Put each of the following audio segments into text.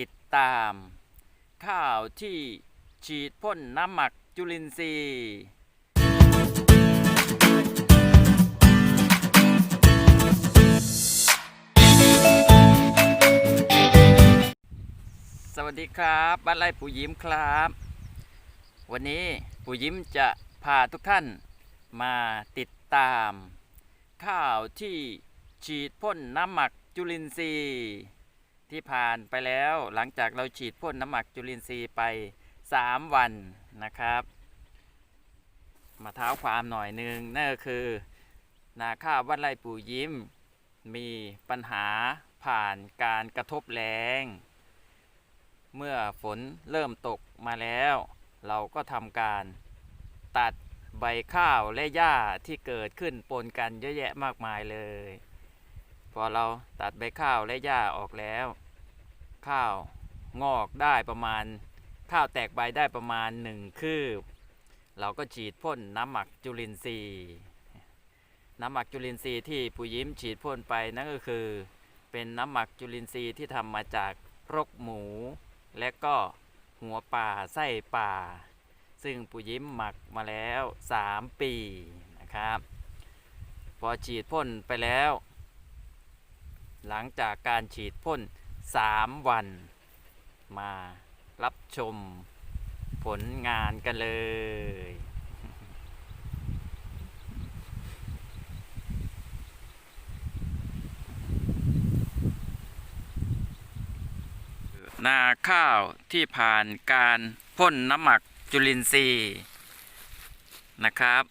ติดตาม ข้าวที่ฉีดพ่นน้ำหมักจุลินทรีย์สวัสดีครับบ้านไร่ปู่ยิ้มครับ วันนี้ปู่ยิ้มจะพาทุกท่านมาติดตาม ข้าวที่ฉีดพ่นน้ำหมักจุลินทรีย์ ที่ผ่านไปแล้วหลังจากเราฉีดพ่นน้ำหมักจุลินทรีย์ไป 3 วันนะครับ มาเท้าความหน่อยหนึ่งนั่นก็คือ นาข้าวบ้านไร่ปู่ยิ้ม มีปัญหาผ่านการกระทบแรงเมื่อฝนเริ่มตกมาแล้ว เราก็ทำการตัดใบข้าวและหญ้าที่เกิดขึ้นปนกันเยอะแยะมากมายเลย พอเราตัดใบข้าวและหญ้าออกแล้ว ข้าวงอกได้ประมาณ ข้าวแตกใบได้ประมาณหนึ่งคืบ เราก็ฉีดพ่นน้ำหมักจุลินทรีย์ น้ำหมักจุลินทรีย์ที่ปู่ยิ้มฉีดพ่นไปนั่นก็คือ เป็นน้ำหมักจุลินทรีย์ที่ทำมาจากรกหมู และก็หัวป่าไส้ป่า ซึ่งปู่ยิ้มหมักมาแล้ว 3 ปีนะครับ พอฉีดพ่นไปแล้ว หลังจากการฉีดพ่น 3วัน มารับชมผลงานกันเลย นาข้าวที่ผ่านการพ่นน้ำหมักจุลินทรีย์นะครับ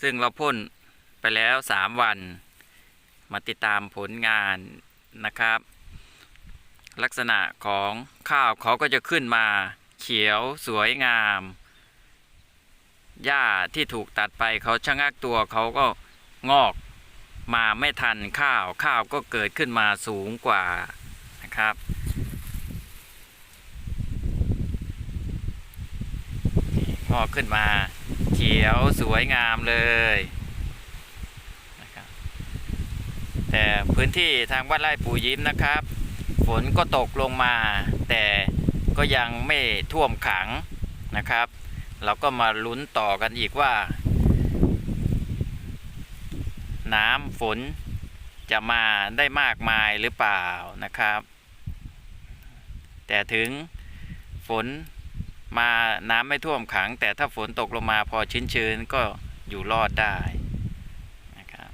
ซึ่งเราพ่นไปแล้ว 3 วัน มาติดตามผลงานนะครับ ลักษณะของข้าวเขาก็จะขึ้นมา เขียวสวยงาม หญ้าที่ถูกตัดไปเขาชะงักตัวเขาก็งอกมาไม่ทันข้าวข้าวก็เกิดขึ้นมาสูงกว่านะครับ งอกขึ้นมาเขียวสวยงามเลยนะครับแต่พื้นที่ทางวัดไร่ปู่ยิ้มนะครับ ฝนก็ตกลงมา แต่ก็ยังไม่ท่วมขังนะครับ เราก็มาลุ้นต่อกันอีกว่า น้ำฝนจะมาได้มากมายหรือเปล่านะครับ แต่ถึงฝนมาน้ำไม่ท่วมขัง แต่ถ้าฝนตกลงมาพอชื้นๆก็อยู่รอดได้นะครับ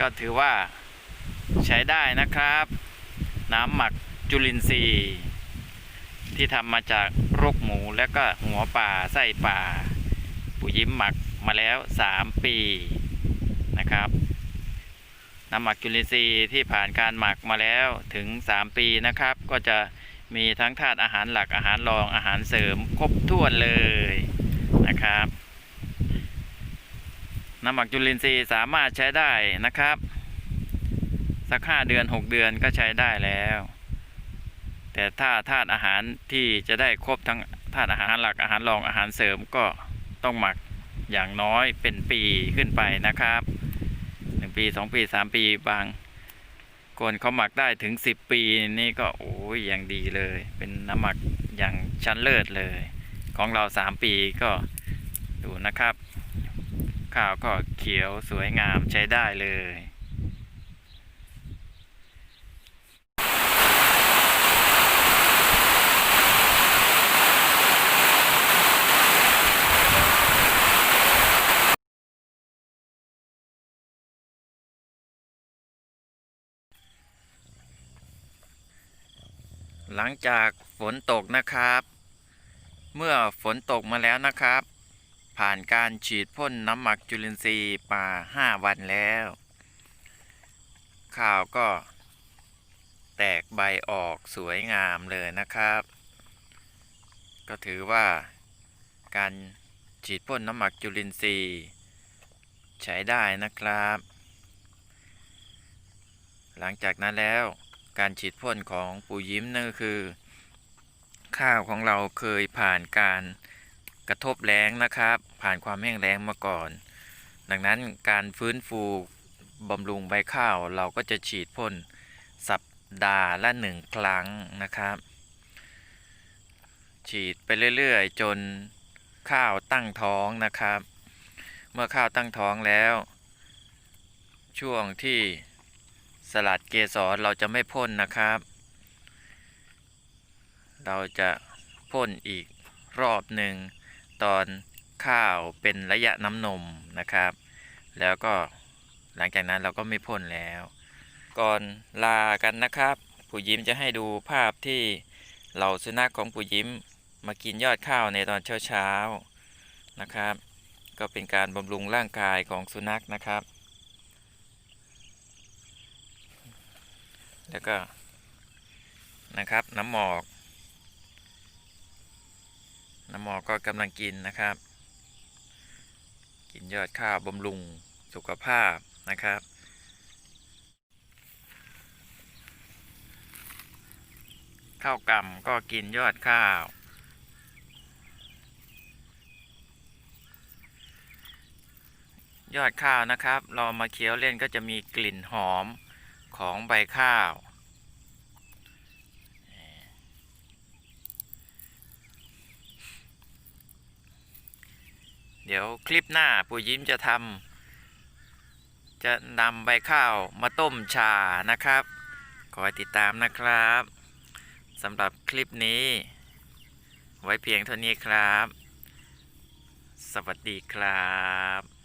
ก็ถือว่าใช้ได้นะครับ น้ำหมักจุลินทรีย์ ที่ทำมาจากรกหมูและก็หัวป่าไส้ป่าปู่ยิ้มหมักมาแล้ว 3 ปีนะครับ น้ำหมักจุลินทรีย์ที่ผ่านการหมักมาแล้วถึง 3 ปีนะครับ ก็จะมีทั้งธาตุอาหารหลักอาหารรองอาหารเสริมครบถ้วนเลยนะครับ น้ำหมักจุลินทรีย์สามารถใช้ได้นะครับ สักห้าเดือน6เดือนก็ใช้ได้แล้ว แต่ถ้าธาตุอาหารที่จะได้ครบทั้งธาตุอาหารหลักอาหารรองอาหารเสริมก็ต้องหมักอย่างน้อยเป็นปีขึ้นไปนะครับหนึ่งปีสองปีสามปีบางคนเขาหมักได้ถึงสิบปีนี่ก็โอ้ยอย่างดีเลย เป็นน้ำหมักอย่างชั้นเลิศเลย ของเราสามปีก็ดูนะครับ ข้าวก็เขียวสวยงามใช้ได้เลยหลังจากฝนตกนะครับ เมื่อฝนตกมาแล้วนะครับ ผ่านการฉีดพ่นน้ำหมักจุลินทรีย์มา5วันแล้ว ข้าวก็แตกใบออกสวยงามเลยนะครับ ก็ถือว่าการฉีดพ่นน้ำหมักจุลินทรีย์ ใช้ได้นะครับ หลังจากนั้นแล้วการฉีดพ่นของปู่ยิ้มนั่นก็คือ ข้าวของเราเคยผ่านการ กระทบแล้งนะครับ ผ่านความแห้งแล้งมาก่อน ดังนั้นการฟื้นฟูบำรุงใบข้าวเราก็จะฉีดพ่นสัปดาห์ละหนึ่งครั้งนะครับ ฉีดไปเรื่อยๆ จนข้าวตั้งท้องนะครับ เมื่อข้าวตั้งท้องแล้ว ช่วงที่สลัดเกสรเราจะไม่พ่นนะครับ เราจะพ่นอีกรอบหนึ่ง ตอนข้าวเป็นระยะน้ำนมนะครับ แล้วก็หลังจากนั้นเราก็ไม่พ่นแล้ว ก่อนลากันนะครับผู้ยิ้มจะให้ดูภาพที่เหล่าสุนัขของผู้ยิ้มมากินยอดข้าวในตอนเช้าๆนะครับ ก็เป็นการบำรุงร่างกายของสุนัขนะครับ แล้วก็นะครับน้ำหมอก น้ำหมอก็กำลังกินนะครับ กินยอดข้าวบำรุงสุขภาพนะครับ ข้าวกล่ำก็กินยอดข้าว ยอดข้าวนะครับ เรามาเคี้ยวเล่นก็จะมีกลิ่นหอมของใบข้าว เดี๋ยวคลิปหน้าปู่ยิ้มจะทำจะนำใบข้าวมาต้มชานะครับคอยติดตามนะครับสำหรับคลิปนี้ ไว้เพียงเท่านี้ครับ สวัสดีครับ